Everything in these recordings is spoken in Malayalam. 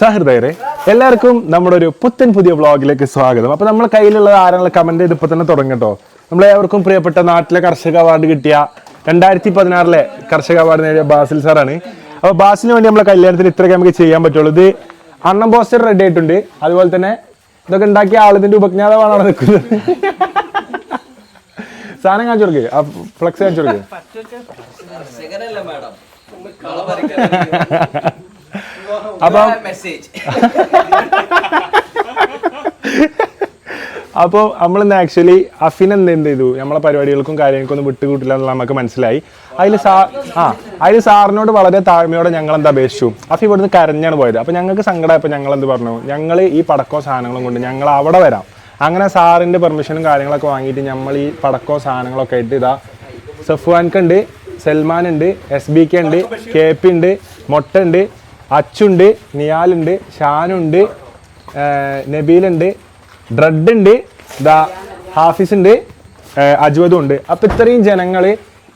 സഹൃദയരെ എല്ലാവർക്കും നമ്മുടെ ഒരു പുത്തൻ പുതിയ വ്ലോഗിലേക്ക് സ്വാഗതം. അപ്പൊ നമ്മൾ കയ്യിലുള്ള ആരെങ്കിലും കമന്റ് ചെയ്ത് ഇപ്പൊ തന്നെ തുടങ്ങട്ടോ ഏവർക്കും പ്രിയപ്പെട്ട നാട്ടിലെ കർഷക അവാർഡ് കിട്ടിയ രണ്ടായിരത്തി പതിനാറിലെ കർഷക അവാർഡ് നേടിയ ബാസിൽ സാറാണ് അപ്പൊ ബാസിന് വേണ്ടി നമ്മളെ കല്യാണത്തിന് ഇത്രയൊക്കെ നമുക്ക് ചെയ്യാൻ പറ്റുള്ളൂ. ഇത് അണ്ണം പോസ്റ്റർ റെഡി ആയിട്ടുണ്ട്. അതുപോലെ തന്നെ ഇതൊക്കെ ഉണ്ടാക്കിയ ആളിതിന്റെ ഉപജ്ഞാതാവാണ് നിൽക്കുന്നത്. സാധനം കാണിച്ചു കൊടുക്കേ. ഫ്ലക്സ് കാണിച്ചു കൊടുക്കേ. അപ്പം മെസ്സേജ് അപ്പോൾ നമ്മൾ ഇന്ന് ആക്ച്വലി അഫിൻ എന്ത് എന്ത് ചെയ്തു? നമ്മളെ പരിപാടികൾക്കും കാര്യങ്ങൾക്കും ഒന്നും വിട്ടുകൂട്ടില്ല എന്നുള്ള നമുക്ക് മനസ്സിലായി. അതിൽ സാ ആ അതിൽ സാറിനോട് വളരെ താഴ്മയോടെ ഞങ്ങൾ എന്താ അപേക്ഷിച്ചു? അഫി ഇവിടുന്ന് കരഞ്ഞാണ് പോയത്. അപ്പോൾ ഞങ്ങൾക്ക് സങ്കടമായപ്പോൾ ഞങ്ങൾ എന്ത് പറഞ്ഞു? ഞങ്ങൾ ഈ പടക്കോ സാധനങ്ങളും കൊണ്ട് ഞങ്ങൾ അവിടെ വരാം. അങ്ങനെ സാറിന്റെ പെർമിഷനും കാര്യങ്ങളൊക്കെ വാങ്ങിയിട്ട് നമ്മൾ ഈ പടക്കോ സാധനങ്ങളൊക്കെ ആയിട്ട് ഇതാ സഫ്വാൻക്ക് ഉണ്ട് സൽമാൻ ഉണ്ട് എസ് ബി കെ ഉണ്ട് കെ പി ഉണ്ട് മൊട്ട ഉണ്ട് അച്ചുണ്ട് നിയാലുണ്ട് ഷാനുണ്ട് നബീലുണ്ട് ഡ്രഡ് ഉണ്ട് ദാ ഹാഫിസ് ഉണ്ട് അജ്വദും ഉണ്ട് അപ്പൊ ഇത്രയും ജനങ്ങൾ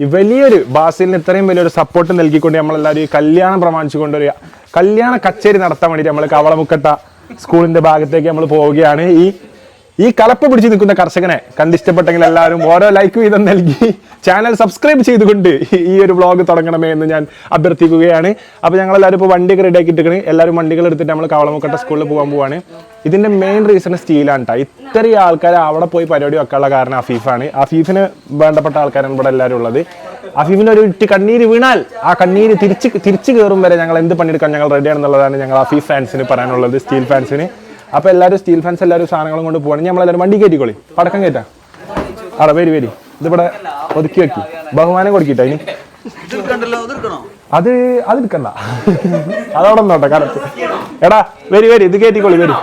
വലിയൊരു ബാസിലിന് ഇത്രയും വലിയൊരു സപ്പോർട്ട് നൽകിക്കൊണ്ട് നമ്മളെല്ലാവരും ഈ കല്യാണം പ്രമാണിച്ചുകൊണ്ട് ഒരു കല്യാണ കച്ചേരി നടത്താൻ വേണ്ടിയിട്ട് നമ്മൾ കവളമുക്കട്ട സ്കൂളിന്റെ ഭാഗത്തേക്ക് നമ്മൾ പോവുകയാണ്. ഈ ഈ കലപ്പ് പിടിച്ച് നിൽക്കുന്ന കർഷകനെ കണ്ടിഷ്ടപ്പെട്ടെങ്കിൽ എല്ലാവരും ഓരോ ലൈക്ക് വീതം നൽകി ചാനൽ സബ്സ്ക്രൈബ് ചെയ്തുകൊണ്ട് ഈ ഒരു വ്ളോഗ് തുടങ്ങണമേ എന്ന് ഞാൻ അഭ്യർത്ഥിക്കുകയാണ്. അപ്പോൾ ഞങ്ങൾ എല്ലാവരും ഇപ്പോൾ വണ്ടിയൊക്കെ റെഡി ആക്കിയിട്ടിരിക്കണ്. എല്ലാവരും വണ്ടികൾ എടുത്തിട്ട് നമ്മൾ കവളമുക്കട്ട സ്കൂളിൽ പോകാൻ പോവാണ്. ഇതിന്റെ മെയിൻ റീസൺ സ്റ്റീലാണ് കേട്ടോ ഇത്രയും ആൾക്കാർ അവിടെ പോയി പരിപാടി വെക്കാനുള്ള കാരണം അഫീഫാണ് അഫീഫിന് വേണ്ടപ്പെട്ട ആൾക്കാരാണ് ഇവിടെ എല്ലാവരും ഉള്ളത്. അഫീഫിന് ഒരു ഇട്ടി കണ്ണീര് വീണാൽ ആ കണ്ണീര് തിരിച്ച് തിരിച്ചു കയറും വരെ ഞങ്ങൾ എന്ത് പണിയെടുക്കാൻ ഞങ്ങൾ റെഡിയാണെന്നുള്ളതാണ് ഞങ്ങൾ അഫീഫ് ഫാൻസിന് പറയാനുള്ളത് സ്റ്റീൽ ഫാൻസിന് അപ്പൊ എല്ലാവരും സ്റ്റീൽ ഫാൻസ് എല്ലാവരും സാധനങ്ങളും കൊണ്ട് പോകണമെങ്കിൽ നമ്മളെല്ലാവരും വണ്ടി കയറ്റിക്കോളി. പടക്കം കയറ്റാം. അട വരി വരി. ഇതിവിടെ ഒതുക്കി വെക്കി. ബഹുമാനം കൊടുക്കിട്ടോ ഇനി. അത് അത് എടുക്കണ്ട. അതവിടെ നോട്ടെ കറക്റ്റ്. എടാ വരി വരി. ഇത് കയറ്റിക്കോളി വരി.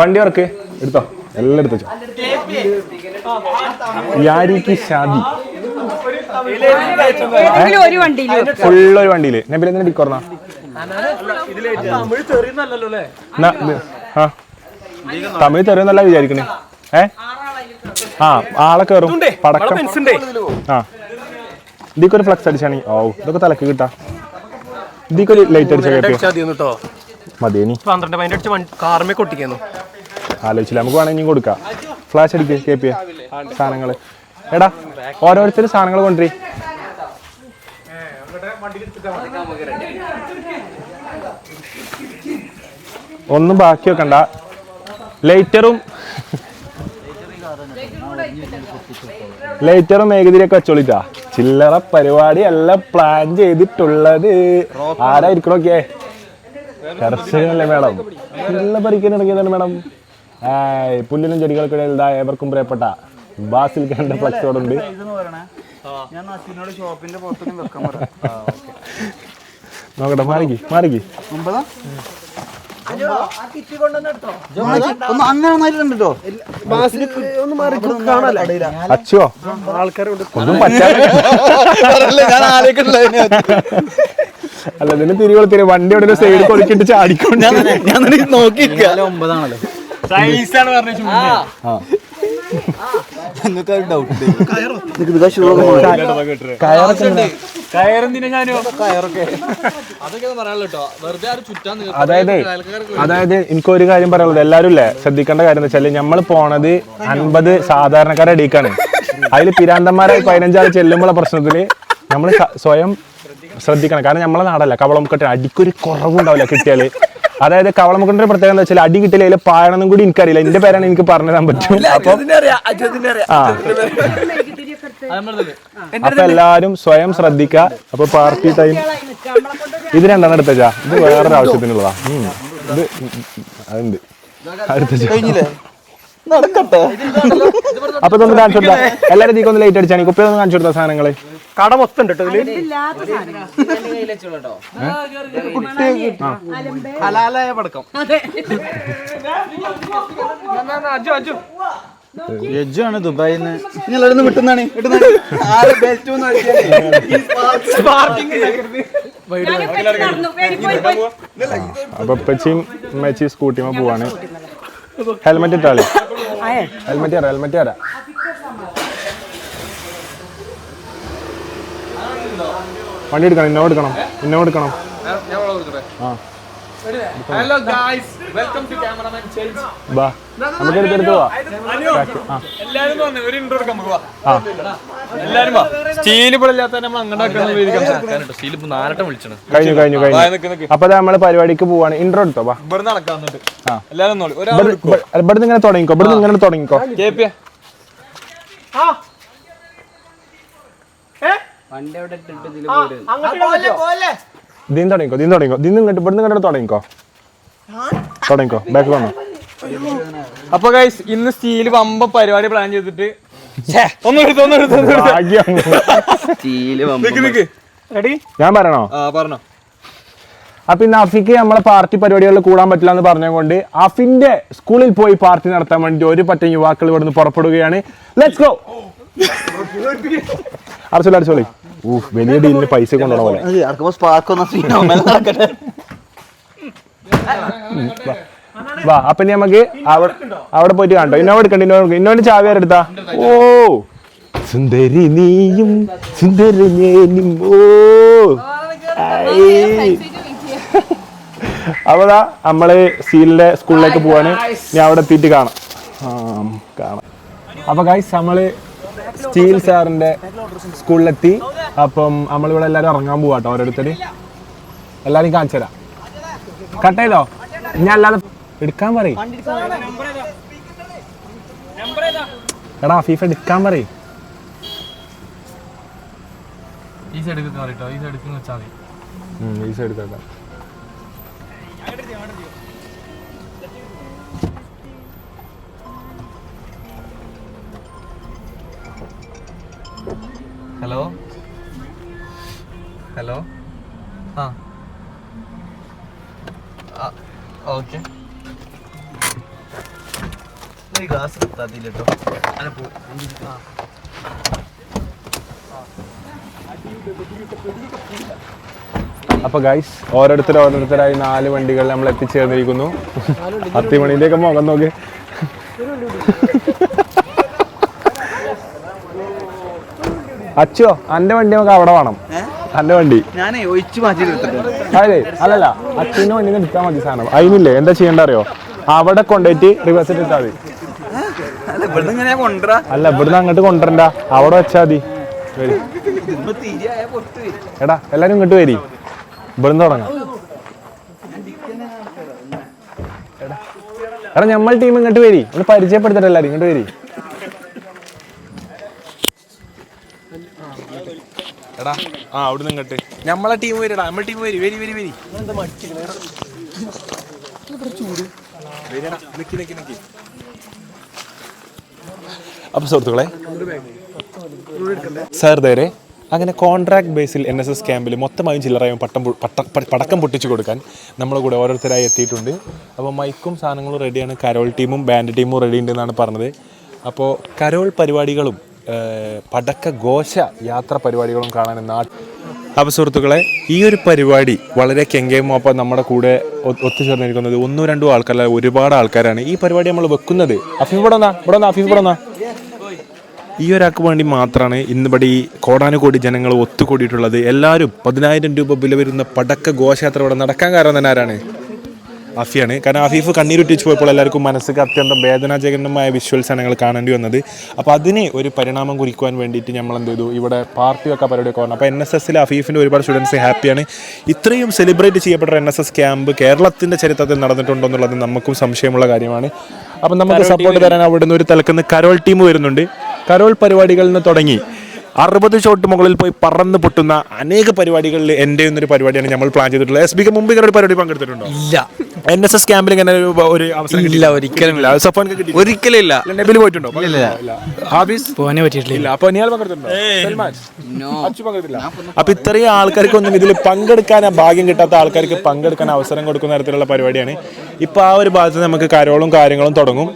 വണ്ടി വർക്ക് എടുത്തോ. എല്ലാം എടുത്തോ യാരിക്ക് ഷാദി ഒരു വണ്ടിയിൽ വണ്ടിയിൽ. നെബിലെന്തിനാ എന്തിനാ ഡിക്കോർന്നാ? തമിഴ് തെറിയെന്നല്ല വിചാരിക്കണേ. ഏ? ആ ആളെ കയറും പടക്കം. ആ. ഇതിക്കൊരു ഫ്ലക്സ് അടിച്ചാണി. ഓ ഇതൊക്കെ തലക്ക് കിട്ടാ. ഇതിക്കൊരു ലൈറ്റ് അടിച്ച കേട്ടോ കേട്ടോ മതി ഇനി പന്ത്രണ്ട് പതിനെട്ട് അടിച്ച് കാർമേ കൊട്ടിക്കുന്നു. ആലോചിച്ചില്ല നമുക്ക് വേണമെങ്കിൽ കൊടുക്കാം. ഫ്ലാഷ് അടിക്കുക കെ പി സാധനങ്ങൾ എടാ ഓരോരുത്തർ സാധനങ്ങൾ കൊണ്ടുവരി. ഒന്നും ബാക്കി വെക്കണ്ട. ലൈറ്ററും ലൈറ്ററും മേഘതിരിയൊക്കെ വെച്ചോളിട്ടാ. ചില്ലറ പരിപാടി എല്ലാം പ്ലാൻ ചെയ്തിട്ടുള്ളത്. ആരായിരിക്കണോക്കെ കർഷകനല്ലേ മേഡം. നല്ല പരിക്കാൻ ഇറങ്ങിയതാണ് മേഡം. പുല്ലിനും ചെടികൾക്കിടയിൽ ഇതാ ഏവർക്കും പ്രിയപ്പെട്ട ബാസിൽ കണ്ട ഫ്ലക്സോടുണ്ട് നോക്കട്ടെ മാറിക്ക് മാറിക്ക്. ഒന്ന് അങ്ങനെ ഒന്നായിട്ടുണ്ടോ ഒന്നും അല്ല ഇതിന് തിരികൊളുത്തിരി വണ്ടി അവിടെ സൈഡ് കൊടുക്കിട്ട് ചാടിക്കൊണ്ട്. ഞാൻ നോക്കിയിരിക്കുക ഒമ്പതാണല്ലോ ഡൗട്ട് അതൊക്കെ പറയാനുള്ള കേട്ടോ. വെറുതെ ആരും ചുറ്റാൻ നിങ്ങൾ അതായത് അതായത് എനിക്ക് ഒരു കാര്യം പറയാനുള്ളത്. എല്ലാരും ഇല്ലേ? ശ്രദ്ധിക്കേണ്ട കാര്യം എന്ന് വെച്ചാൽ നമ്മൾ പോണത് അൻപത് സാധാരണക്കാരുടെ അടിക്കാണ് അതിൽ പിരാന്തന്മാരായി പതിനഞ്ചാൾ ചെല്ലുമ്പോഴുള്ള പ്രശ്നത്തിൽ നമ്മൾ സ്വയം ശ്രദ്ധിക്കണം. കാരണം നമ്മളെ നാടല്ല. കവളമുക്കട്ട് അടിക്കൊരു കുറവുണ്ടാവില്ല കിട്ടിയാൽ. അതായത് കവളമുക്കട്ടിന്റെ പ്രത്യേകത എന്താ വെച്ചാൽ അടി കിട്ടില്ല അതിൽ പാഴണം കൂടി എനിക്കറിയില്ല. എന്റെ പേരാണ് എനിക്ക് പറഞ്ഞു തരാൻ പറ്റും. അപ്പൊ ആ. അപ്പൊ എല്ലാരും സ്വയം ശ്രദ്ധിക്ക. അപ്പൊ പാർട്ടി ടൈം ഇത് രണ്ടാണ് എടുത്തച്ചാ ഇത് വേറൊരു ആവശ്യത്തിനുള്ളതാ. ഇത് അതുണ്ട്. അടുത്ത നടക്കട്ടെ. അപ്പൊ ഇതൊന്ന് കാണിച്ചു കൊടുത്താ. എല്ലാരും തീക്കൊന്ന് ലൈറ്റ് അടിച്ചാണ് കുപ്പി ഒന്ന് കാണിച്ചു കൊടുത്ത സാധനങ്ങൾ. കട മൊത്തം ഉണ്ട് ഹലാലായ പടക്കം. നിങ്ങളവിടെ വിട്ടുന്നാണ് അപ്പൊ പെച്ചിയും മെച്ചി സ്കൂട്ടിമ പോവാണ്. ഹെൽമെറ്റ് ഇട്ടാളി. ഹെൽമെറ്റ് തരാം ഹെൽമെറ്റ് തരാം വണ്ടി എടുക്കണം ഇന്നോ എടുക്കണം ഇന്നോ എടുക്കണം. ആ. Hello guys welcome to cameraman change ബാ നമുക്ക് എടുത്തെടുത്ത് പോവാ. ആ. എല്ലാരും വന്നു ഒരു ഇൻട്രോ എടുക്കാൻ നമുക്ക് ആ എല്ലാരും വാ സ്റ്റീൽ ഇല്ലാത്ത നമ്മൾ അങ്ങോട്ട് സ്റ്റീൽ ഇപ്പൊ നാലട്ടം വിളിച്ചാണ് കഴിഞ്ഞു കഴിഞ്ഞു നിക്ക്, കഴിഞ്ഞു അപ്പൊ നമ്മൾ പരിപാടിക്ക് പോവാണ് ഇൻട്രോ എടുത്തോ വാ ഇവിടെ. എല്ലാരും ഇവിടുന്ന് ഇങ്ങനെ തുടങ്ങിക്കോ ഇവിടുന്ന് ഇങ്ങനെ തുടങ്ങിക്കോ. കേപ്പിയ. വണ്ടി അവിടെ ഇട്ടിട്ട് ഇതിൽ പോരും? ദീൻ തുടങ്ങിക്കോ ദീൻ തുടങ്ങിക്കോ. ദീൻ ഇങ്ങോട്ട് ഇവിടുന്ന് ഇങ്ങോട്ട് തുടങ്ങിക്കോ. തുടങ്ങിക്കോ ബാക്ക് വന്നോ. അപ്പൊ ഗൈസ് ഇന്ന് സ്റ്റീൽ വമ്പ പരിപാടി പ്ലാൻ ചെയ്തിട്ട്. ഭാഗ്യം. നിക്ക് നിക്ക്. റെഡി ഞാൻ പറയണോ? ആ പറഞ്ഞോ. അപ്പൊ ഇന്ന് അഫിക്ക് നമ്മളെ പാർട്ടി പരിപാടികളിൽ കൂടാൻ പറ്റില്ല എന്ന് പറഞ്ഞുകൊണ്ട് അഫിന്റെ സ്കൂളിൽ പോയി പാർട്ടി നടത്താൻ വേണ്ടി ഒരു പറ്റം യുവാക്കൾ ഇവിടുന്ന് പുറപ്പെടുകയാണ്. ലെറ്റ്സ് ഗോ അടച്ചോളി അടച്ചോളി. വലിയ ഡീലിന് പൈസ കൊണ്ടുപോകണ പോലെ. ഇറക്കുമ്പോ സ്പാർക്ക് ഒന്നും സീനോ നടക്കട്ടെ വാ അപ്പൊ ഇനി നമുക്ക് അവിടെ അവിടെ പോയിട്ട് കാണട്ടോ ഇന്നോവ എടുക്കണ്ട ഇന്നോവ ഇന്നോ ചാവി ആരെടുത്താ ഓ സുന്ദരി നീയും സുന്ദരി ഞാനും ഓ. നമ്മൾ സീലിന്റെ സ്കൂളിലേക്ക് പോവാണ്. ഞാൻ അവിടെ എത്തിയിട്ട് കാണാം. കാണാം. അപ്പൊ ഗൈസ് നമ്മൾ സ്റ്റീൽ സാറിന്റെ സ്കൂളിലെത്തി. അപ്പം നമ്മളിവിടെ എല്ലാരും ഇറങ്ങാൻ പോവാട്ടോ ഓരോരുത്തര്. എല്ലാരും കാണിച്ചു തരാം. കട്ട് ചെയ്തോ? ഞാൻ അല്ലാതെ എടുക്കാൻ പറയും. എടാ ഫീഫ എടുക്കാൻ പറയും. ഈ സൈഡ് കേട്ടോ ഈ സൈഡ് വെച്ചാൽ മതി ഈ സൈഡ് എടുക്കാം ഹലോ? ഹലോ? ആ. ഓക്കെ. ഗ്ലാസ് എടുത്താത്തില്ലോ അപ്പൊ ഗൈസ് ഓരോരുത്തർ ഓരോരുത്തരായി നാല് വണ്ടികൾ നമ്മൾ എത്തിച്ചേർന്നിരിക്കുന്നു അത്തിമണിയിലേക്ക് മുഖം നോക്കി. അച്ചോ അന്റെ വണ്ടി നമുക്ക് അവിടെ വേണം. അന്റെ വണ്ടി. ഞാനേ ഒഴിച്ചു മാറ്റി അതെ അല്ലല്ല അച്ഛനും വണ്ടി എടുത്താൽ മതി സാധനം. അതിനില്ലേ എന്താ ചെയ്യണ്ട അറിയോ അവിടെ കൊണ്ടുപോയിട്ട് റിവേഴ്സ് എടുത്താൽ മതി. അല്ല ഇവിടുന്ന് അങ്ങോട്ട് കൊണ്ടുവരണ്ട. അവിടെ വെച്ചാ മതി. എടാ എല്ലാരും ഇങ്ങോട്ട് വരി. ഇവിടുന്ന് തുടങ്ങാം. എടാ. എടാ നമ്മൾ ടീം ഇങ്ങോട്ട് വരി. ഒന്ന് പരിചയപ്പെടുത്തട്ടെ എല്ലാരും ഇങ്ങോട്ട് വരി. എടാ ആ ഇങ്ങോട്ട്. നമ്മളെ ടീം വരിടാ നമ്മളെ ടീം വരി വരി വരി വരി. വരിടാ. നിക്ക് നിക്ക് നിക്ക്. അപ്പൊ സുഹൃത്തുക്കളെ സാർ നേരെ അങ്ങനെ കോൺട്രാക്ട് ബേസിൽ എൻ എസ് എസ് ക്യാമ്പിൽ മൊത്തമായും ചില്ലറയും പട്ടം പട്ട- പടക്കം പൊട്ടിച്ചു കൊടുക്കാൻ നമ്മുടെ കൂടെ ഓരോരുത്തരായി എത്തിയിട്ടുണ്ട്. അപ്പോൾ മൈക്കും സാധനങ്ങളും റെഡിയാണ് കരോൾ ടീമും ബാൻഡ് ടീമും റെഡി ഉണ്ടെന്നാണ് പറഞ്ഞത്. അപ്പോൾ കരോൾ പരിപാടികളും ഏർ, പടക്ക ഘോഷ യാത്ര പരിപാടികളും കാണാൻ നാ അപ്പോൾ സുഹൃത്തുക്കളെ ഈ ഒരു പരിപാടി വളരെ കെങ്കേമൊപ്പം നമ്മുടെ കൂടെ ഒത്തുചേർന്നിരിക്കുന്നത് ഒന്നോ രണ്ടോ ആൾക്കാരല്ല ഒരുപാട് ആൾക്കാരാണ്. ഈ പരിപാടി നമ്മൾ വെക്കുന്നത് അഫീഫ് ഇവിടെ ഇവിടെ അഫീഫ് ഇവിടെ ഈ ഒരാൾക്ക് വേണ്ടി മാത്രമാണ് ഇന്നിവിടെ ഈ കോടാനുകോടി ജനങ്ങൾ ഒത്തുകൂടിയിട്ടുള്ളത്. എല്ലാവരും പതിനായിരം രൂപ വില വരുന്ന പടക്ക ഘോഷയാത്ര ഇവിടെ നടക്കാൻ കാരണം തന്നെ ആരാണ്? അഫിയാണ് കാരണം അഫീഫ് കണ്ണീരുറ്റിച്ച് പോയപ്പോൾ എല്ലാവർക്കും മനസ്സിക്ക് അത്യന്തം വേദനാജനകമായ വിഷ്വൽസ് ആണ് ഞങ്ങൾ കാണേണ്ടി വന്നത്. അപ്പോൾ അതിന് ഒരു പരിണാമം കുറിക്കുവാൻ വേണ്ടിയിട്ട് നമ്മൾ എന്ത് ചെയ്തു? ഇവിടെ പാർട്ടി ഒക്കെ പരിപാടിയൊക്കെ വന്നു. അപ്പോൾ എൻ എസ് എസിൽ അഫീഫിന്റെ ഒരുപാട് സ്റ്റുഡൻസ് ഹാപ്പിയാണ് ഇത്രയും സെലിബ്രേറ്റ് ചെയ്യപ്പെട്ട എൻ എസ് എസ് ക്യാമ്പ് കേരളത്തിന്റെ ചരിത്രത്തിൽ നടന്നിട്ടുണ്ടോ എന്നുള്ളത് നമുക്കും സംശയമുള്ള കാര്യമാണ്. അപ്പം നമുക്ക് സപ്പോർട്ട് തരാൻ അവിടെ നിന്ന് ഒരു തലക്കുന്ന് കരോൾ ടീം വരുന്നുണ്ട്. കരോൾ പരിപാടികളിൽ നിന്ന് തുടങ്ങി. അറുപത് ഷോട്ട് മുകളിൽ പോയി പറന്ന് പൊട്ടുന്ന അനേക പരിപാടികളിൽ എന്റെ എന്നൊരു പരിപാടിയാണ് നമ്മൾ പ്ലാൻ ചെയ്തിട്ടുള്ളത്. എസ് ബിക്ക് മുമ്പ് ഇങ്ങനെ ഒരു പരിപാടി പങ്കെടുത്തിട്ടുണ്ടോ? ഇല്ല. എൻ എസ് എസ് ക്യാമ്പിൽ ഇങ്ങനെ ഒരു അവസരം ഇല്ല ഒരിക്കലും ഇല്ല. കിട്ടി ഒരിക്കലും ഇല്ല. നബിൽ പോയിട്ടുണ്ടോ? ഇല്ല ഹാബീസ്? പോകാനേ പറ്റിയിട്ടില്ല. ഇല്ല അപ്പൊ നിയാൽ പങ്കെടുത്തിട്ടുണ്ടോ? സൽമാൻ? അച്ചു പങ്കെടുത്തില്ല അപ്പൊ ഇത്രയും ആൾക്കാർക്കൊന്നും ഇതിൽ പങ്കെടുക്കാൻ ഭാഗ്യം കിട്ടാത്ത ആൾക്കാർക്ക് പങ്കെടുക്കാൻ അവസരം കൊടുക്കുന്ന തരത്തിലുള്ള പരിപാടിയാണ്. ഇപ്പൊ ആ ഒരു ഭാഗത്ത് നമുക്ക് കരോളും കാര്യങ്ങളും തുടങ്ങും.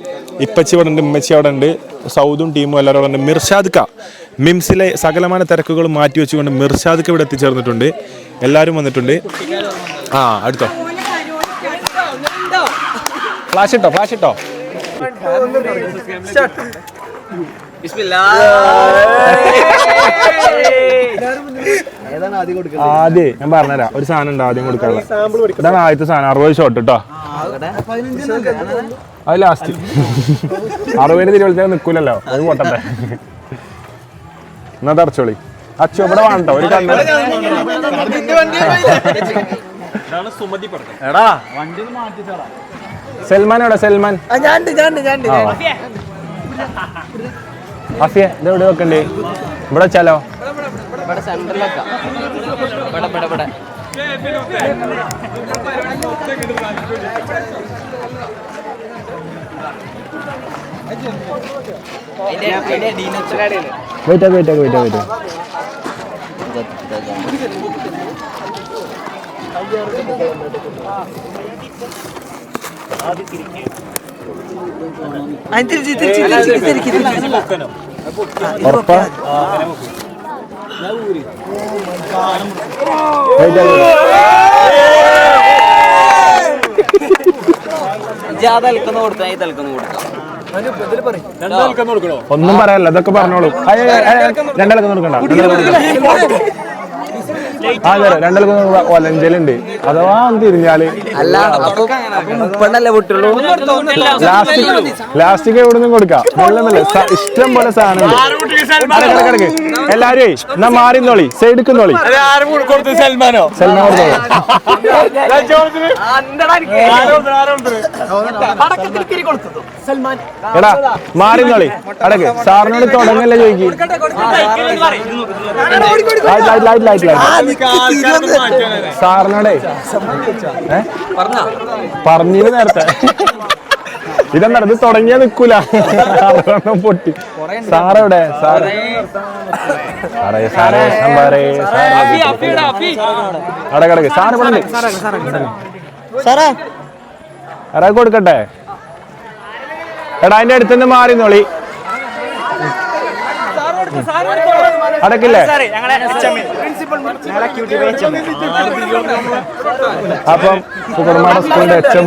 ഇപ്പച്ചി അവിടെ ഉണ്ട് ഉമ്മച്ചി അവിടെ ഉണ്ട് സൗദും ടീമും എല്ലാവരും അവിടെ ഉണ്ട്. മിർഷാദ് ക. മിംസിലെ സകലമാന തിരക്കുകൾ മാറ്റി വെച്ചുകൊണ്ട് മിർഷാദ്ക്ക് ഇവിടെ എത്തിച്ചേർന്നിട്ടുണ്ട്. എല്ലാവരും വന്നിട്ടുണ്ട്. ആ അടുത്തോ. ഫ്ലാഷ് ഇട്ടോ ഫ്ലാഷ് ഇട്ടോ. ആദ്യം ഞാൻ പറഞ്ഞുതരാം. ഒരു സാധനം ഉണ്ട് ആദ്യം കൊടുക്കാനുള്ള. ഇതാണ് ആദ്യത്തെ സാധനം. അറുപത് ഷോട്ട് കേട്ടോ അത് ലാസ്റ്റ് അറുപതിന് തിരുവനന്തപുരം നിൽക്കൂലല്ലോ അത് പോട്ടട്ടെ. എന്നാ തടച്ചോളി അച്ചു ഇവിടെ വേണ്ടോ ഒരു കണ്ണു എടാ. സൽമാൻ എവിടെ? സൽമാൻ. അഫിയ ഇത് എവിടെ വെക്കണ്ടേ? ഇവിടെ വെച്ചാലോ? ഇവിടെ വെയിറ്റ് വെയിറ്റ് വെയിറ്റ് വെയിറ്റ് ഉറപ്പാ? വെയിറ്റ് ജാ തലക്കുന്ന കൊടുത്താൽ ഈ തലക്കുന്ന കൊടുക്കാം ഒന്നും പറയാനല്ല ഇതൊക്കെ പറഞ്ഞോളൂ. രണ്ടാൾക്കൊന്നും കൊടുക്കണ്ട. ആ ഒലഞ്ചലുണ്ട് അഥവാ തിരിഞ്ഞാൽ? അല്ല അപ്പൊ മുപ്പണ്ണല്ലേ വിട്ടുള്ളൂ ലാസ്റ്റിക് ലാസ്റ്റിക് എവിടെ നിന്നും കൊടുക്കാം. വെള്ളമല്ലേ? ഇഷ്ടം പോലെ സാധനം കിടക്ക് എല്ലാരും എന്നാ മാറിന്നോളി സൈഡിക്കുന്നോളി നോളി സൽമാനോ? സൽമാൻ കൊടുത്തോളൂ. എടാ നോളി അടക്ക്. സാറിനോട് തുടങ്ങല്ലേ ചോദിക്കും. Light light light. സാറിനോടേ. പറഞ്ഞില്ല നേരത്തെ. ഇതെന്താ ഇത് തുടങ്ങിയാ നിക്കൂല. പൊട്ടി. സാറെവിടെ? സാറ്. സാറേ സാറേ സാറേ അടക്ക് അടക്ക് സാറ് പറഞ്ഞേ സാറേ എടാ കൊടുക്കട്ടെ? എടാ അതിന്റെ അടുത്തുനിന്ന് മാറി നോളി അടക്കില്ലേ അപ്പം കുറുമാട സ്കൂളിന്റെ എച്ച് എം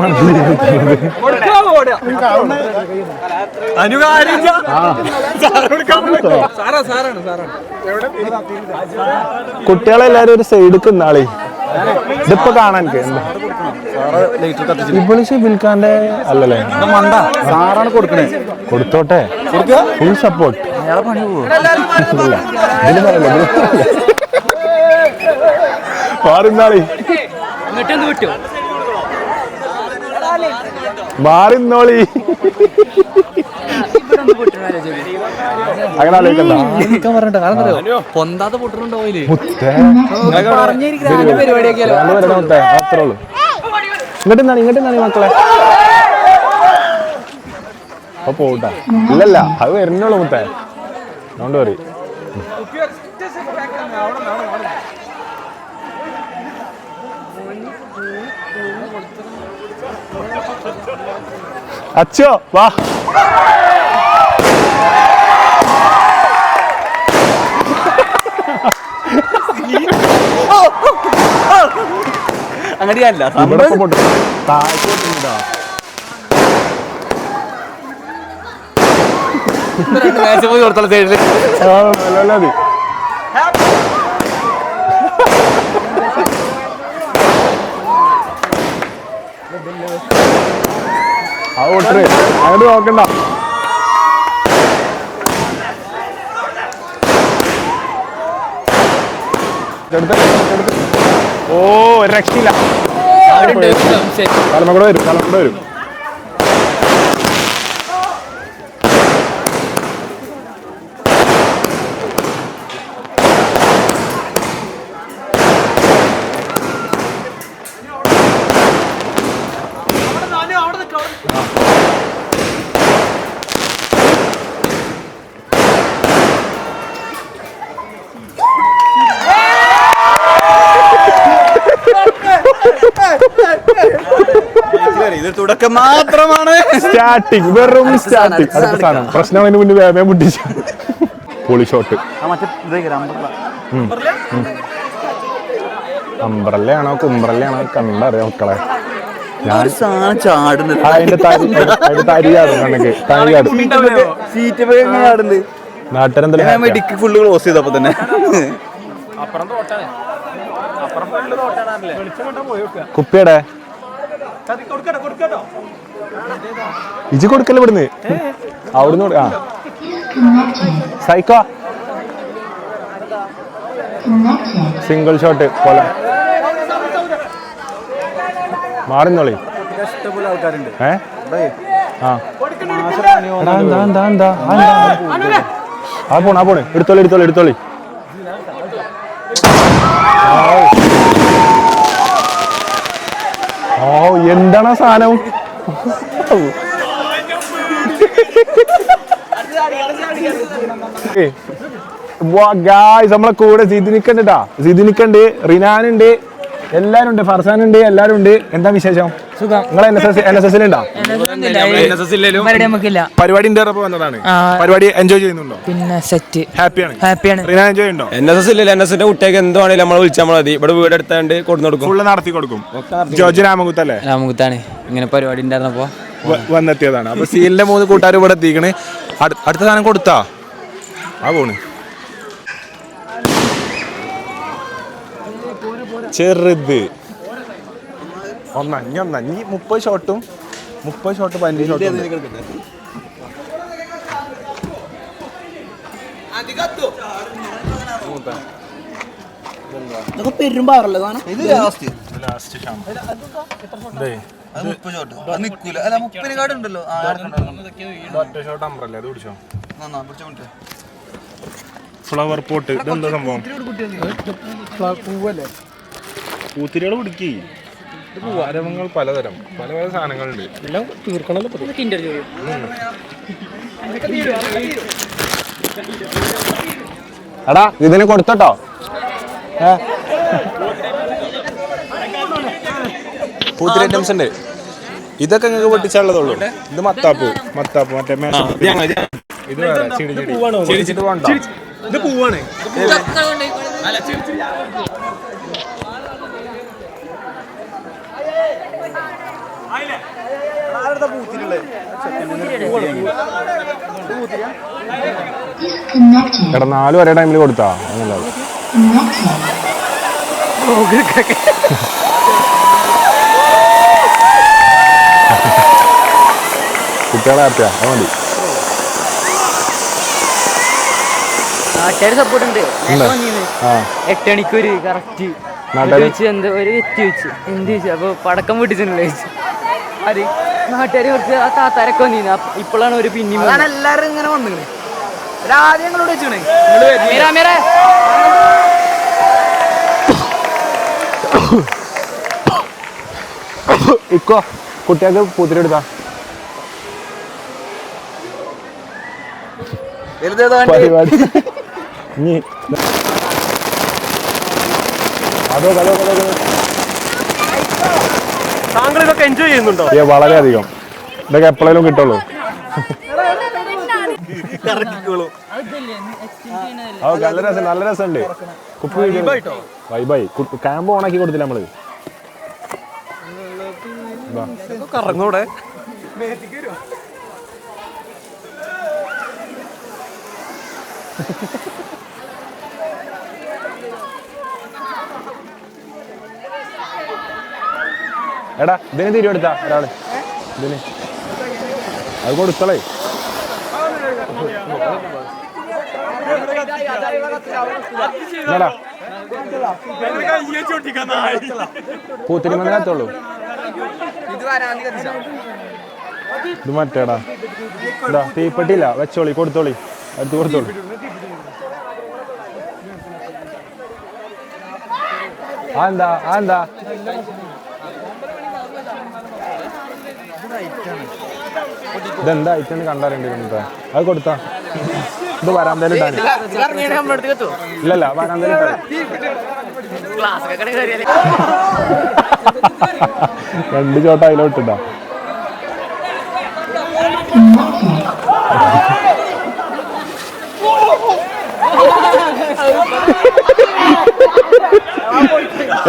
കുട്ടികളെല്ലാരും ഒരു സൈഡ് നാളെ ഇതിപ്പോ കാണാൻ എന്താ ഇബിളിഷ് ബിൽക്കാന്റെ അല്ലല്ലേ? മണ്ട സാറാണ് കൊടുക്കണേ. കൊടുത്തോട്ടെ. ഫുൾ സപ്പോർട്ട് അയാളെ പണി മാറിന്നാളി മാറിന്നോളി അങ്ങനെ ആലോചിക്കണ്ട. പേരുടെ മുത്തേ, അത്രേ ഉള്ളൂ. ഇങ്ങോട്ട് നിന്നാണ് ഇങ്ങോട്ട് നിന്നാണ് മക്കളെ. അപ്പൊ പോട്ടാ ഇല്ലല്ല അത് വരുന്നുള്ളൂ മുത്തേ. അതുകൊണ്ട് പറയും അച്ഛോ വാ. അങ്ങനെയല്ല പോയി കൊടുത്തോളൂ സൈഡിൽ. ആ ഓട്ടറ്. അങ്ങോട്ട് നോക്കണ്ട. എടുത്ത്, എടുത്ത്. ഓ ഒരു രക്ഷയില്ല. തലമ കൂടെ വരും തലമ കൂടെ വരും. ഇത് തുടക്കം മാത്രമാണ്. സ്റ്റാർട്ടിങ് വെറും സ്റ്റാർട്ടിങ് അടുത്ത സാധനം. പ്രശ്നം അതിന് മുന്നേ വേഗം മുട്ടിച്ചു. പൊളി ഷോട്ട് അമ്പ്രല്ലയാണോ കുമ്പ്രല്ലയാണോ കണ്ടറിയാം മക്കളെ? ഞാൻ സാധനം ചാടുന്നത് ആ, അതിന്റെ തരി അതിന്റെ തരി ചാടും കണക്ക്. തരി ചാടും. സീറ്റ് പോയി എങ്ങനെ ചാടുന്നത് നാട്ടുകാരെന്തെങ്കിലും ഡിക്ക് ഫുള്ള് ക്ലോസ് ചെയ്തപ്പോ തന്നെ. കുപ്പിയുടെ? ഇജി കൊടുക്കല്ലേ ഇവിടുന്ന്? അവിടുന്ന് കൊടു- ആ. സൈക്കോ. സിംഗിൾ ഷോട്ട് പോലെ മാറുന്നോളി. ഏ? ആ. പോണ് ആ പോണ്. എടുത്തോളി എടുത്തോളി എടുത്തോളി. ഓ എന്താണ് സാധനം? നമ്മളെ കൂടെ സിദിനിക്കണ്ട് ട്ടാ. സിദിനിക്കണ്ട് റിനാനുണ്ട്. എല്ലാരും ഉണ്ട് ഫർസാൻ ഉണ്ട് എല്ലാരും ഉണ്ട്? എന്താ വിശേഷം സുഖം നിങ്ങൾ N S S N S S പരിപാടി നമുക്കില്ല. പരിപാടി ഉണ്ടായിരുന്നപ്പോ വന്നതാണ്. പരിപാടി എൻജോയ് ചെയ്യുന്നുണ്ടോ? പിന്നെ സെറ്റ് ഹാപ്പിയാണ് ഹാപ്പിയാണ് എൻജോയ് ഉണ്ടോ? എൻ എസ് എസ് ഇല്ല. എൻ എസ് എസിന്റെ കുട്ടിയൊക്കെ എന്തുവാണെങ്കിലും നമ്മൾ വിളിച്ചാൽ മതി. ഇവിടെ വീട് എടുത്താണ്ട് കൊടുത്തു കൊടുക്കും. ഫുള്ള് നടത്തി കൊടുക്കും. ജോർജ് രാമകുത്തല്ലേ? രാമകുത്താണ്. ഇങ്ങനെ പരിപാടി ഉണ്ടായിരുന്നപ്പോ. വന്നെത്തിയതാണ്. അപ്പൊ സീലിന്റെ മൂന്ന് കൂട്ടുകാർ ഇവിടെ എത്തിക്കണ്. അടുത്ത സാധനം കൊടുത്താ? ആ പോണ്. ചെറുത്. ഒന്നഞ്ഞ ഒന്നഞ്ഞി മുപ്പത് ഷോട്ടും മുപ്പത് ഷോട്ട് പതിനഞ്ച് ഷോട്ടും ഇതൊക്കെ പെരുമ്പാറല്ലേ സാധനം? ഇത് ലാസ്റ്റ് മുപ്പതിനെക്കാട് ഉണ്ടല്ലോ. ഫ്ലവർ പോട്ട് ഇതെന്താ സംഭവം? പൂത്തിരികൾ പിടിക്കേ. ആരവങ്ങൾ പലതരം പല പല സാധനങ്ങളുണ്ട്. എല്ലാം തീർക്കണല്ലോ എടാ ഇതിന് കൊടുത്തോട്ടോ. പൂത്തിരി ഐറ്റംസ് ഉണ്ട്. ഇതൊക്കെ നിങ്ങൾക്ക് പൊട്ടിച്ചുള്ളതുള്ളൂ ഇത് മത്താപ്പൂ. മത്താപ്പൂ മറ്റേ ഇത് വേറെ ചിടി ചിടി. ചിടിച്ചിട്ട് പോകണ്ട ഇത് പൂവാണ്. എടാ നാല് ഒരേ ടൈമിൽ കൊടുത്താ. അങ്ങനല്ല കുട്ടികളെ ഹാപ്പിയാ അത് മതി. നാട്ടുകാർ സപ്പോർട്ട് ഉണ്ട്. ഉണ്ടോ? ആ. എട്ട് മണിക്കൂര് കറക്റ്റ്? വെച്ച് എന്ത് ഒരു വ്യക്തി വെച്ച് എന്ത് ചോദിച്ചു അപ്പൊ പടക്കം പൊട്ടിച്ചിട്ടുള്ള അത് നാട്ടുകാരെ കുറച്ച് ആ താത്താരൊക്കെ വന്നിരുന്നു. ഇപ്പോഴാണ് ഒരു പിന്നി എല്ലാരും ഇങ്ങനെ വന്നിരുന്നു ആദ്യം ഞങ്ങളോട് മീരാ ഇക്കോ കുട്ടികൾക്ക് പുതിരെടുത്താ പരിപാടി. അതോ കലോ കലോ അതോ താങ്കൾ ഇതൊക്കെ എൻജോയ് ചെയ്യുന്നുണ്ടോ? വളരെയധികം. ഇതൊക്കെ എപ്പോഴേലും കിട്ടുള്ളൂ. നല്ല രസം നല്ല രസമുണ്ട്. കുപ്പി ബൈ. ക്യാമ്പ് ഓണാക്കി കൊടുത്തില്ല നമ്മൾ. കറങ്ങൂടെ? എടാ ഇതിന് തിരിവെടുത്താ ഒരാൾ. ഇതിന്. അത് കൊടുത്തളേ എന്നാടാ പൂത്തിരി മതിനകത്തുള്ളൂ ഇത് മറ്റേടാ. ഇതാ തീപ്പെട്ടില്ല വെച്ചോളി കൊടുത്തോളി. അടുത്ത് കൊടുത്തോളി. ആ എന്താ ആ എന്താ ഇതെന്താ ഐറ്റം കണ്ടാറുണ്ട് അത് കൊടുത്താ. ഇത് വരാന്തേലും ഇട്ടാണ് ഇല്ലല്ല വരാന്തേലും ഇട്ടാ രണ്ട് ചോട്ട അതിലോട്ടിട്ടാ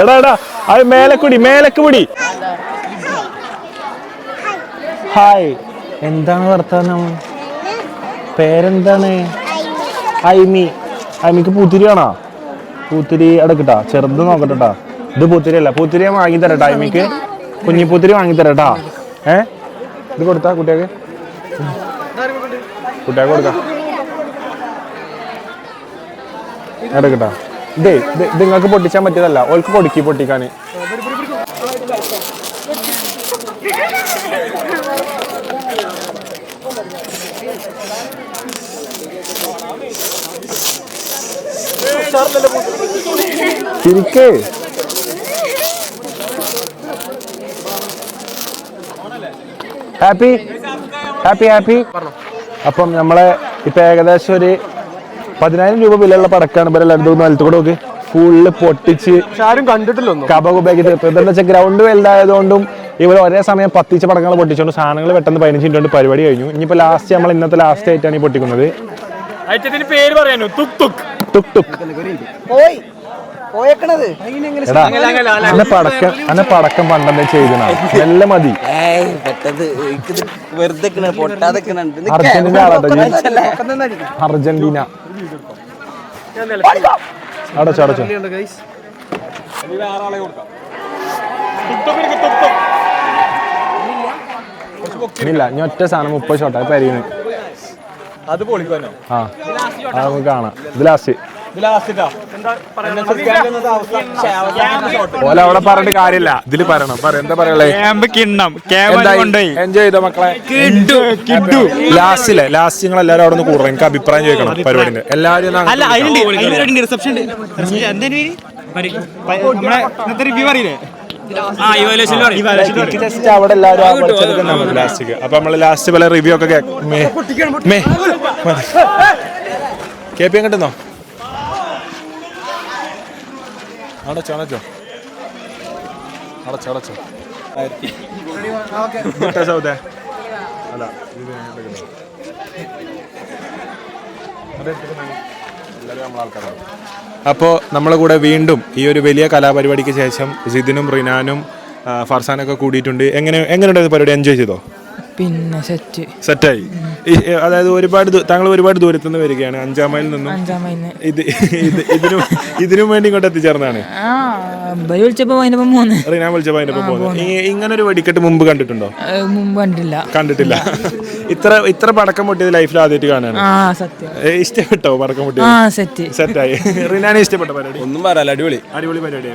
എടാ എടാ അത് മേലക്കുടി മേലക്കുടി ഹായ് എന്താണ് വർത്താനം? പേരെന്താണ്? ഐമി ഐമിക്ക് പൂത്തിരി വേണോ? പൂത്തിരി അടക്കട്ടാ ചെറുത് നോക്കട്ടെട്ടാ. ഇത് പൂത്തിരി അല്ല പൂത്തിരി ഞാൻ വാങ്ങി തരട്ടാ. ഐമിക്ക് കുഞ്ഞി പൂത്തിരി വാങ്ങി തരട്ടാ. ഏ? ഇത് കൊടുത്താ കുട്ടിയൊക്കെ? കുട്ടിയൊക്കെ കൊടുക്കാം. എടുക്കട്ടാ. ഇതേ ഇത് ഇത് നിങ്ങൾക്ക് പൊട്ടിച്ചാൻ പറ്റിയതല്ല. ഓൾക്ക് പൊടിക്കി പൊട്ടിക്കാന്. തിരിക്കേ. ഹാപ്പി ഹാപ്പി ഹാപ്പി അപ്പം നമ്മളെ ഇപ്പൊ ഏകദേശം ഒരു പതിനായിരം രൂപ വിലയുള്ള പടക്കാണ് ഇവരെ ലഡു നിലത്ത് കൂടെ നോക്ക്. ഫുള്ള് പൊട്ടിച്ച് ആരും കണ്ടിട്ടില്ലൊന്നും കബകുപയോഗിച്ച് തീർത്ത് എന്താ വെച്ചാൽ ഗ്രൗണ്ട് വലുതായതുകൊണ്ടും ഇവർ ഒരേ സമയം പത്തിച്ച് പടങ്ങൾ പൊട്ടിച്ചുകൊണ്ട് സാധനങ്ങൾ പെട്ടെന്ന് പതിനഞ്ച് മിനിറ്റ് കൊണ്ട് പരിപാടി കഴിഞ്ഞു. ഇനിയിപ്പോൾ ലാസ്റ്റ് നമ്മൾ ഇന്നത്തെ ലാസ്റ്റ് ആയിട്ടാണ് ഈ പൊട്ടിക്കുന്നത്. പേര് പറയാനോ? തുക് തുക്. ടുക് പോയി. പടക്കം അന്നെ പടക്കം പണ്ടെന്താ ചെയ്തണ നല്ല മതി. അർജന്റീന. അർജന്റീന. അടച്ചോ അടച്ചോ ഇല്ല ഞാൻ ഒറ്റ സാധനം മുപ്പത് ഷോട്ടാ പരിയുന്നു അത് പൊളിക്കാനോ ആ. അത് നമുക്ക് കാണാം. ഇത്. ലാസ്റ്റ് ഓല അവിടെ പറഞ്ഞിട്ട് കാര്യമില്ല. ഇതിൽ പറയണം. പറ എന്താ പറയളേ ക്യാമ്പ് കിണ്ണം. എൻജോയ് ചെയ്തോ മക്കളെ? ലാസ്റ്റിലെ ലാസ്റ്റ് നിങ്ങൾ എല്ലാരും അവിടെ നിന്ന് കൂടണം. എനിക്ക് അഭിപ്രായം ചോദിക്കണം പരിപാടിന്റെ എല്ലാരും റിസപ്ഷൻ റിവ്യൂ അറിയില്ലേ ആ ഇവാലുവേഷൻ just അവിടെ എല്ലാവരും ആ വിളിച്ചെടുക്കാൻ അപ്പൊ നമ്മൾ ലാസ്റ്റ് പല റിവ്യൂ ഒക്കെ കേ- പി കിട്ടുന്നോ അടച്ചോ അടച്ചോ അടച്ചോ അടച്ചോ സൗദേ. അല്ല ഇത്. അത് എടുത്തിട്ട് എല്ലാവരും നമ്മളെ ആൾക്കാരാണ് അപ്പോൾ നമ്മളെ കൂടെ വീണ്ടും ഈ ഒരു വലിയ കലാപരിപാടിക്ക് ശേഷം സിദിനും റിനാനും ഫർസാനൊക്കെ കൂടിയിട്ടുണ്ട്. എങ്ങനെ എങ്ങനെയുണ്ട് പരിപാടി? എൻജോയ് ചെയ്തോ? പിന്നെ സെറ്റ് സെറ്റായി. അതായത് ഒരുപാട് താങ്കൾ ഒരുപാട് ദൂരത്തു നിന്ന് വരികയാണ്. അഞ്ചാം മൈലിൽ നിന്നും ഇത് ഇതിനും ഇതിനും വേണ്ടി ഇങ്ങോട്ട് എത്തിച്ചേർന്നാണ് ഒപ്പം പോകുന്നത് ഈ ഇങ്ങനെ ഒരു വെടിക്കെട്ട് മുമ്പ് കണ്ടിട്ടുണ്ടോ? മുമ്പ് കണ്ടില്ല കണ്ടിട്ടില്ല. ഇത്ര ഇത്ര പടക്കം പൊട്ടിയത് ലൈഫിൽ ആദ്യമായിട്ട് കാണാണ് ആ സത്യം. ഏ, ഇഷ്ടപ്പെട്ടോ പടക്കം ആ പൊട്ടിയത് സെറ്റ്. സെറ്റായി. റിനാനെ ഇഷ്ടപ്പെട്ട പരിപാടി? ഒന്നും പറയാല്ല അടിപൊളി. അടിപൊളി പരിപാടി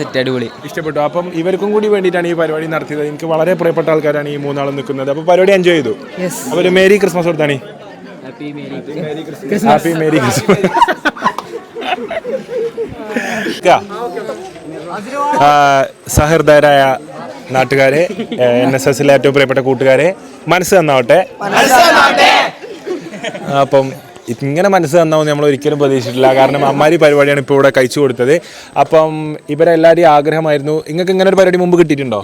സെറ്റ് അടിപൊളി. ഇഷ്ടപ്പെട്ടു. അപ്പം ഇവർക്കും കൂടി വേണ്ടിയിട്ടാണ് ഈ പരിപാടി നടത്തിയത്. എനിക്ക് വളരെ പ്രിയപ്പെട്ട ആൾക്കാരാണ് ഈ മൂന്നാളും നിൽക്കുന്നത്. അപ്പോൾ പരിപാടി എൻജോയ് ചെയ്തു. യെസ് അപ്പോൾ ഒരു മേരി ക്രിസ്മസ് കൊടുത്താണ്. ഹാപ്പി മേരി ക്രിസ്മസ് സഹൃദയരായ നാട്ടുകാരെ എൻ എസ് എസിലെ ഏറ്റവും പ്രിയപ്പെട്ട കൂട്ടുകാരെ മനസ്സ് തന്നാവട്ടെ അപ്പം ഇങ്ങനെ മനസ്സ് തന്നാവും നമ്മൾ ഒരിക്കലും പ്രതീക്ഷിച്ചിട്ടില്ല. കാരണം അമ്മാരി പരിപാടിയാണ് ഇപ്പോൾ ഇവിടെ കഴിച്ചു കൊടുത്തത്. അപ്പം ഇവരെല്ലാവരുടെയും ആഗ്രഹമായിരുന്നു. നിങ്ങൾക്ക് ഇങ്ങനെ ഒരു പരിപാടി മുമ്പ് കിട്ടിയിട്ടുണ്ടോ?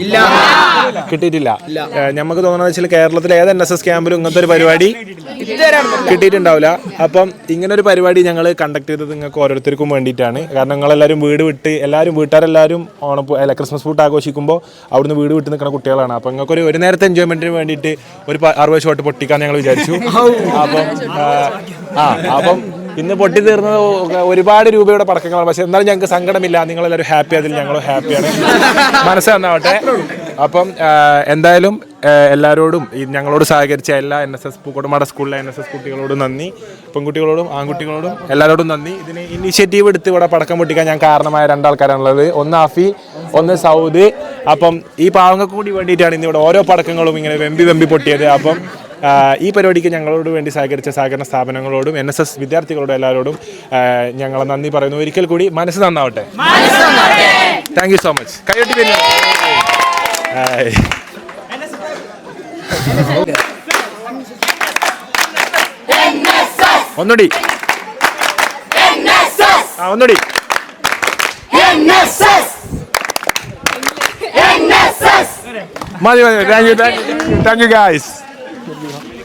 കിട്ടിയിട്ടില്ല. നമുക്ക് ഞമ്മക്ക് തോന്നുന്നത് വെച്ചാൽ കേരളത്തിലെ ഏത് എൻ എസ് എസ് ക്യാമ്പിലും ഇങ്ങനത്തെ ഒരു പരിപാടി കിട്ടിയിട്ടുണ്ടാവില്ല. അപ്പം ഇങ്ങനെ ഒരു പരിപാടി ഞങ്ങൾ കണ്ടക്ട് ചെയ്തത് നിങ്ങൾക്ക് ഓരോരുത്തർക്കും വേണ്ടിയിട്ടാണ്. കാരണം നിങ്ങളെല്ലാവരും വീട് വിട്ട് എല്ലാവരും വീട്ടുകാരെല്ലാവരും ഓണം അല്ല ക്രിസ്മസ് ഫുഡ് ആഘോഷിക്കുമ്പോൾ അവിടുന്ന് വീട് വിട്ട് നിൽക്കുന്ന കുട്ടികളാണ്. അപ്പം നിങ്ങൾക്ക് ഒരു ഒരു നേരത്തെ എൻജോയ്മെന്റിന് വേണ്ടിയിട്ട് ഒരു അറുപത് ഷോട്ട് പൊട്ടിക്കാൻ ഞങ്ങൾ വിചാരിച്ചു. അപ്പം ആ അപ്പം ഇന്ന് പൊട്ടി തീർന്നത് ഒരുപാട് രൂപയുടെ പടക്കങ്ങളാണ്. പക്ഷെ എന്നാലും ഞങ്ങൾക്ക് സങ്കടമില്ല. നിങ്ങളെല്ലാവരും ഹാപ്പി അതിൽ ഞങ്ങൾ ഹാപ്പിയാണ് മനസ്സ് തന്നാവട്ടെ അപ്പം എന്തായാലും എല്ലാവരോടും ഈ ഞങ്ങളോട് സഹകരിച്ച എല്ലാ എൻ എസ് എസ് പൂക്കോട്ടുമാട സ്കൂളിലെ എൻ എസ് എസ് കുട്ടികളോടും നന്ദി. പെൺകുട്ടികളോടും ആൺകുട്ടികളോടും എല്ലാവരോടും നന്ദി. ഇതിന് ഇനിഷ്യേറ്റീവ് എടുത്ത് ഇവിടെ പടക്കം പൊട്ടിക്കാൻ ഞാൻ കാരണമായ രണ്ടാൾക്കാരാണുള്ളത്. ഒന്ന് ആഫി ഒന്ന് സൗദ്. അപ്പം ഈ പാവങ്ങൾക്ക് കൂടി വേണ്ടിയിട്ടാണ് ഇന്ന് ഇവിടെ ഓരോ പടക്കങ്ങളും ഇങ്ങനെ വെമ്പി വെമ്പി പൊട്ടിയത്. അപ്പം ഈ പരിപാടിക്ക് ഞങ്ങളോട് വേണ്ടി സഹകരിച്ച സഹകരണ സ്ഥാപനങ്ങളോടും എൻ എസ് എസ് വിദ്യാർത്ഥികളോടും എല്ലാവരോടും ഞങ്ങൾ നന്ദി പറയുന്നു. ഒരിക്കൽ കൂടി മനസ്സ് നന്നാവട്ടെ. താങ്ക് യു സോ മച്ച് കൈയോട്ടി പിന്നെ ഒന്നുടി. ഒന്നുകൂടി ആ ഒന്നുകൂടി മതി മതി. Thank you thank you thank you guys